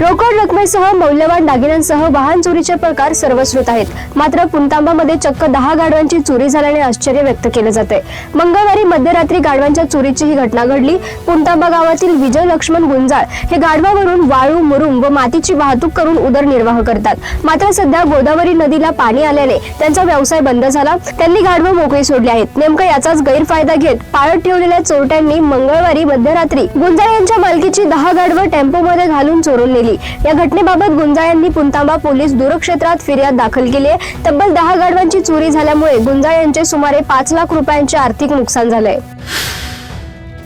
रोकड रकमेसह मौल्यवान दागिन्यांसह वाहन चोरीचे प्रकार सर्वश्रुत आहेत. मात्र पुणतांबामध्ये चक्क दहा गाडवांची चोरी झाल्याने आश्चर्य व्यक्त केलं जाते. मंगळवारी मध्यरात्री गाडवांच्या चोरीची ही घटना घडली. पुणतांबा गावातील विजय लक्ष्मण गुंजाळ हे गाढवावरून वाळू मुरुम व मातीची वाहतूक करून उदरनिर्वाह करतात. मात्र सध्या गोदावरी नदीला पाणी आल्याने त्यांचा व्यवसाय बंद झाला. त्यांनी गाढवं मोकळी सोडली आहेत. नेमकं याचाच गैरफायदा घेत पाळत ठेवलेल्या चोरट्यांनी मंगळवारी मध्यरात्री गुंजाळ यांच्या मालकीची दहा गाढवं टेम्पोमध्ये घालून चोरून केली. या घटनेबाबत गुंजाळ यांनी पुंतांबा पोलीस दूरक्षेत्रात फिर्याद दाखल केली आहे. तब्बल दहा गाढवांची चोरी झाल्यामुळे गुंजाळ यांचे सुमारे पाच लाख रुपयांचे आर्थिक नुकसान झालंय.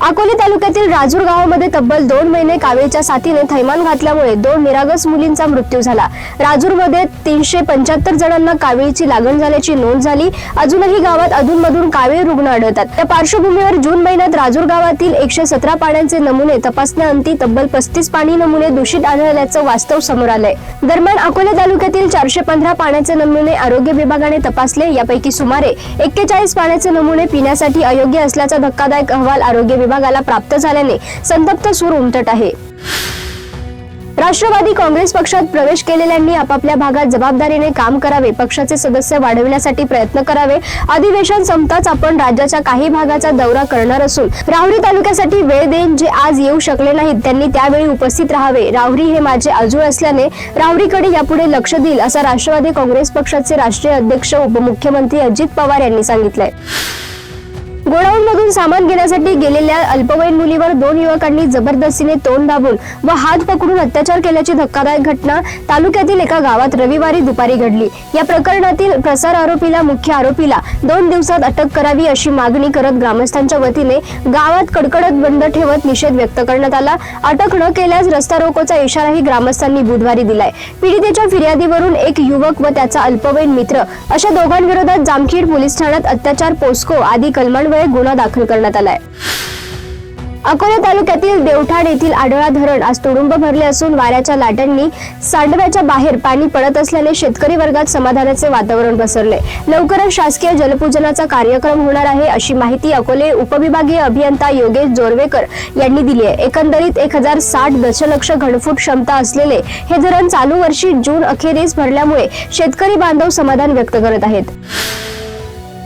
अकोले तालुक्यातील राजूर गावामध्ये तब्बल दोन महिने कावीळच्या साथीने थैमान घातल्यामुळे दोन निरागस मुलींचा मृत्यू झाला. राजूरमध्ये तीनशे पंच्याहत्तर जणांना कावीळची लागण झाल्याची नोंद झाली. अजूनही गावात अधूनमधून कावीळ रुग्ण आढळतात. त्या पार्श्वभूमीवर जून महिन्यात राजूर गावातील एकशे सतरा पाण्याचे नमुने तपासण्याअंती तब्बल पस्तीस पाणी नमुने दूषित आढळल्याचं वास्तव समोर आलंय. दरम्यान अकोले तालुक्यातील चारशे पंधरा पाण्याचे नमुने आरोग्य विभागाने तपासले. यापैकी सुमारे एक्केचाळीस पाण्याचे नमुने पिण्यासाठी अयोग्य असल्याचा धक्कादायक अहवाल आरोग्य विभागाला प्राप्त झाल्याने संतप्त सूर उमटत आहे. राष्ट्रवादी काँग्रेस पक्षात प्रवेश केलेल्यांनी आपापल्या भागात जबाबदारीने काम करावे पक्षाचे सदस्य वाढविण्यासाठी प्रयत्न करावे अधिवेशन संपताच आपण राज्याच्या काही भागाचा दौरा करणार असून राहुरी तालुक्यासाठी वेळ देईन जे आज येऊ शकले नाहीत त्यांनी त्यावेळी उपस्थित राहावे. राहुरी हे माझे आजूळ असल्याने राहुरीकडे यापुढे लक्ष देईल असं राष्ट्रवादी काँग्रेस पक्षाचे राष्ट्रीय अध्यक्ष उपमुख्यमंत्री अजित पवार यांनी सांगितलंय. गोडाऊन मधून सामान घेण्यासाठी गेलेल्या अल्पवयीन मुलीवर दोन युवकांनी जबरदस्तीने तोंड दाबून व हात पकडून अत्याचार केल्याची धक्कादायक घटना तालुक्यातील एका गावात रविवारी दुपारी घडली. या प्रकरणातील प्रसार आरोपीला मुख्य आरोपीला दोन दिवसात अटक करावी अशी मागणी करत ग्रामस्थांच्या वतीने गावात कडकडत बंद ठेवत निषेध व्यक्त करण्यात आला. अटक न केल्यास रस्ता रोकोचा इशाराही ग्रामस्थांनी बुधवारी दिलाय. पीडितेच्या फिर्यादीवरून एक युवक व त्याचा अल्पवयीन मित्र अशा दोघांविरोधात जामखेड पोलीस ठाण्यात अत्याचार पोस्को आदी कलमांवर गुन्हा दाखल करण्यात आलाय. अकोला तालुक्यातील देवठाण येथील आढळा धरण आज तुडुंब भरले असून वाऱ्याच्या लाटांनी सांडव्याच्या बाहेर पाणी पडत असल्याने शेतकरी वर्गात समाधानाचे वातावरण पसरले. लवकरच शासकीय जलपूजनाचा कार्यक्रम होणार आहे अशी माहिती अकोले उपविभागीय अभियंता योगेश जोरवेकर यांनी दिली आहे. एकंदरीत एक हजार साठ दशलक्ष घनफूट क्षमता असलेले हे धरण चालू वर्षी जून अखेरीस भरल्यामुळे शेतकरी बांधव समाधान व्यक्त करत आहेत.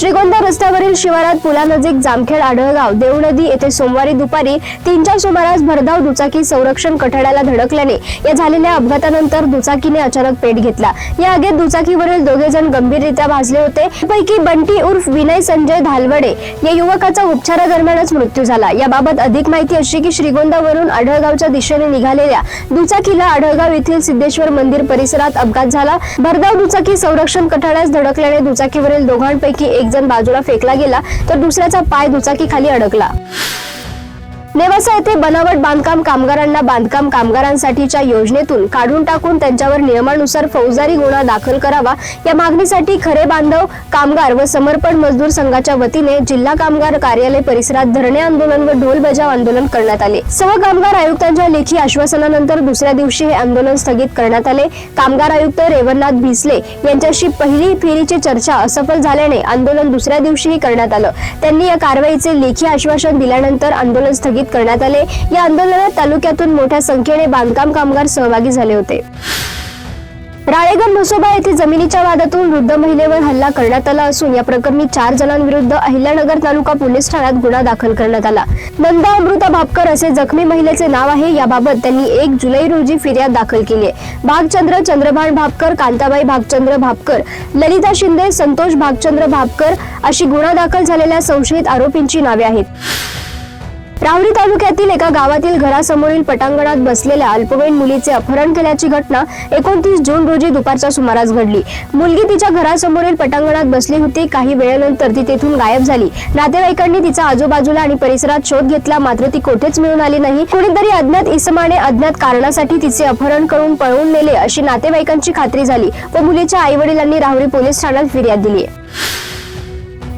श्रीगोंदा रस्त्यावरील शिवारात पुलानजीक जामखेड आढळगाव देवनदी येथे सोमवारी दुपारी तीनच्या सुमारास भरधाव दुचाकी संरक्षण कठड्याला धडकल्याने या झालेल्या अपघातानंतर दुचाकीने अचानक पेट घेतला. या आगीत दुचाकीवरील दोघे जण गंभीररित्या भाजले होते. पैकी बंटी उर्फ विनय संजय धालवडे या युवकाचा उपचारादरम्यानच मृत्यू झाला. याबाबत अधिक माहिती अशी की श्रीगोंदावरून आढळगावच्या दिशेने निघालेल्या दुचाकीला आढळगाव येथील सिद्धेश्वर मंदिर परिसरात अपघात झाला. भरधाव दुचाकी संरक्षण कठाड्यास धडकल्याने दुचाकीवरील दोघांपैकी एक जण बाजूला फेकला गेला तर दुसऱ्याचा पाय दुचाकी खाली अडकला. नेवासा येथे बनावट बांधकाम कामगारांना बांधकाम कामगारांसाठीच्या योजनेतून काढून टाकून त्यांच्यावर नियमानुसार फौजदारी गुन्हा दाखल करावा या मागणीसाठी खरे बांधव कामगार व समर्पण मजदूर संघाच्या वतीने जिल्हा कामगार कार्यालय परिसरात धरणे आंदोलन व ढोल बजाव आंदोलन करण्यात आले. सह कामगार आयुक्तांच्या लेखी आश्वासनानंतर दुसऱ्या दिवशी हे आंदोलन स्थगित करण्यात आले. कामगार आयुक्त रेवणनाथ भिसले यांच्याशी पहिली फेरीची चर्चा असफल झाल्याने आंदोलन दुसऱ्या दिवशीही करण्यात आलं. त्यांनी या कारवाईचे लेखी आश्वासन दिल्यानंतर आंदोलन स्थगित करण्यात आले. या आंदोलनात तालुक्यातून मोठ्या संख्येने बांधकाम कामगार सहभागी झाले होते. राळेगण म्हसोबा येथे जमिनीच्या वादातून वृद्ध महिलेवर हल्ला करण्यात आला असून या प्रकरणी चार जणांविरुद्ध अहिल्यानगर तालुका पोलीस ठाण्यात गुन्हा दाखल करण्यात आला. नंदा अमृता भापकर असे जखमी महिलेचे नाव आहे. याबाबत त्यांनी एक जुलै रोजी फिर्याद दाखल केली आहे. भागचंद्र चंद्रभान भापकर कांताबाई भागचंद्र भापकर ललिता शिंदे संतोष भागचंद्र भापकर अशी गुन्हा दाखल झालेल्या संशयित आरोपींची नावे आहेत. राहुरी तालुक्यातील एका गावातील घरासमोरील पटांगणात बसलेल्या अल्पवयीन मुलीचे अपहरण केल्याची घटना एकोणतीस जून रोजी दुपारच्या सुमारास घडली. मुलगी तिच्या घरासमोरील पटांगणात बसली होती. काही वेळेनंतर ती तेथून गायब झाली. नातेवाईकांनी तिचा आजूबाजूला आणि परिसरात शोध घेतला. मात्र ती कोठेच मिळून आली नाही. कोणीतरी अज्ञात इसमाने अज्ञात कारणासाठी तिचे अपहरण करून पळवून नेले अशी नातेवाईकांची खात्री झाली व मुलीच्या आई वडिलांनी राहुरी पोलीस ठाण्यात फिर्याद दिली आहे.